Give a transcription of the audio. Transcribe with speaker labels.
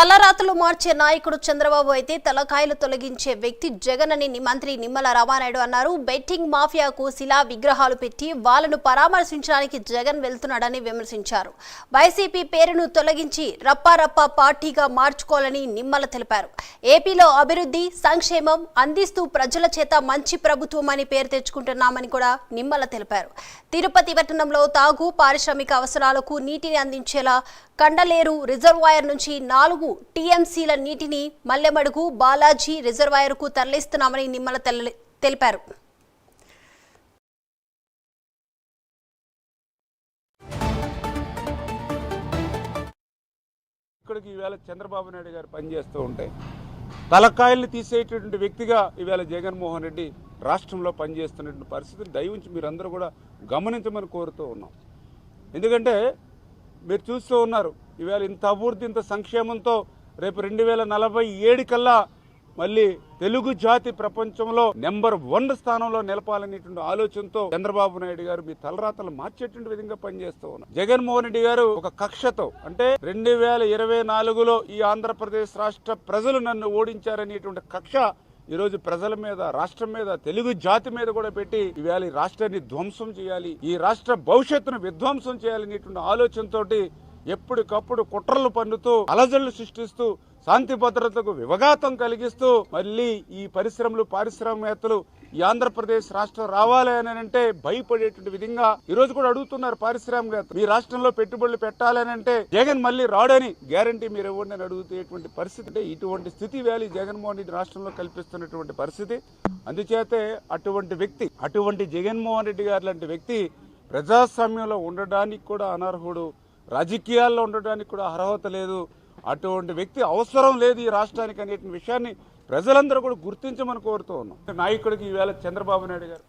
Speaker 1: తలరాతలు మార్చే నాయకుడు చంద్రబాబు అయితే తలకాయలు తొలగించే వ్యక్తి జగన్ అని మంత్రి నిమ్మల రామానాయుడు అన్నారు. బెట్టింగ్ మాఫియాకు శిలా విగ్రహాలు పెట్టి వాళ్ళను పరామర్శించడానికి జగన్ వెళ్తున్నాడని విమర్శించారు. వైసీపీ పేరును తొలగించి రప్పారప్ప పార్టీగా మార్చుకోవాలని నిమ్మల తెలిపారు. ఏపీలో అభివృద్ధి సంక్షేమం అందిస్తూ ప్రజల చేత మంచి ప్రభుత్వం అని పేరు తెచ్చుకుంటున్నామని కూడా నిమ్మల తెలిపారు. తిరుపతి పట్టణంలో తాగు పారిశ్రామిక అవసరాలకు నీటిని అందించేలా కండలేరు రిజర్వాయర్ నుంచి నాలుగు టీఎంసీల నీటిని మల్లెమడుగు బాలాజీ రిజర్వాయర్కు తరలిస్తున్నామని నిమ్మల తెలిపారు.
Speaker 2: ఇక్కడికి ఈవేళ చంద్రబాబు నాయుడు గారు పనిచేస్తూ ఉంటే తలకాయల్ని తీసేటటువంటి వ్యక్తిగా ఈవేళ జగన్మోహన్ రెడ్డి రాష్ట్రంలో పనిచేస్తున్నటువంటి పరిస్థితిని దయవుంచి మీరందరూ కూడా గమనించమని కోరుతూ ఉన్నాం. ఎందుకంటే మీరు చూస్తూ ఉన్నారు ఇవాళ ఇంత అభివృద్ధి ఇంత సంక్షేమంతో రేపు రెండు వేల నలభై ఏడు కల్లా మళ్ళీ తెలుగు జాతి ప్రపంచంలో నెంబర్ వన్ స్థానంలో నిలపాలనేటువంటి ఆలోచనతో చంద్రబాబు నాయుడు గారు మీ తలరాతలు మార్చేటువంటి విధంగా పనిచేస్తూ ఉన్నారు. జగన్మోహన్ రెడ్డి గారు ఒక కక్షతో అంటే రెండు వేల ఇరవై నాలుగులో ఈ ఆంధ్రప్రదేశ్ రాష్ట్ర ప్రజలు నన్ను ఓడించారనేటువంటి కక్ష ఈరోజు ప్రజల మీద రాష్ట్రం మీద తెలుగు జాతి మీద కూడా పెట్టి ఇవాళ ఈ రాష్ట్రాన్ని ధ్వంసం చేయాలి ఈ రాష్ట్ర భవిష్యత్తును విధ్వంసం చేయాలనేటువంటి ఆలోచనతోటి ఎప్పటికప్పుడు కుట్రలు పన్నుతూ అలజడులు సృష్టిస్తూ శాంతి భద్రతకు వివగాతం కలిగిస్తూ మళ్ళీ ఈ పరిశ్రమలు పారిశ్రామికవేత్తలు ఈ ఆంధ్రప్రదేశ్ రాష్ట్రం రావాలి అని అంటే భయపడేటువంటి విధంగా ఈ రోజు కూడా అడుగుతున్నారు పారిశ్రామికవేత్తలు. మీ రాష్ట్రంలో పెట్టుబడులు పెట్టాలని అంటే జగన్ మళ్ళీ రాడని గ్యారంటీ మీరు ఇవ్వండి అని అడుగుతున్నటువంటి పరిస్థితి అంటే ఇటువంటి స్థితి వ్యాలీ జగన్మోహన్ రెడ్డి రాష్ట్రంలో కల్పిస్తున్నటువంటి పరిస్థితి. అందుచేతే అటువంటి వ్యక్తి అటువంటి జగన్మోహన్ రెడ్డి గారు లాంటి వ్యక్తి ప్రజాస్వామ్యంలో ఉండడానికి కూడా అనర్హుడు. రాజకీయాల్లో ఉండడానికి కూడా అర్హత లేదు. అటువంటి వ్యక్తి అవసరం లేదు ఈ రాష్ట్రానికి అనేటువంటి విషయాన్ని ప్రజలందరూ కూడా గుర్తించమని కోరుతూ ఉన్నాం. నాయకుడికి ఈవేళ చంద్రబాబు నాయుడు గారు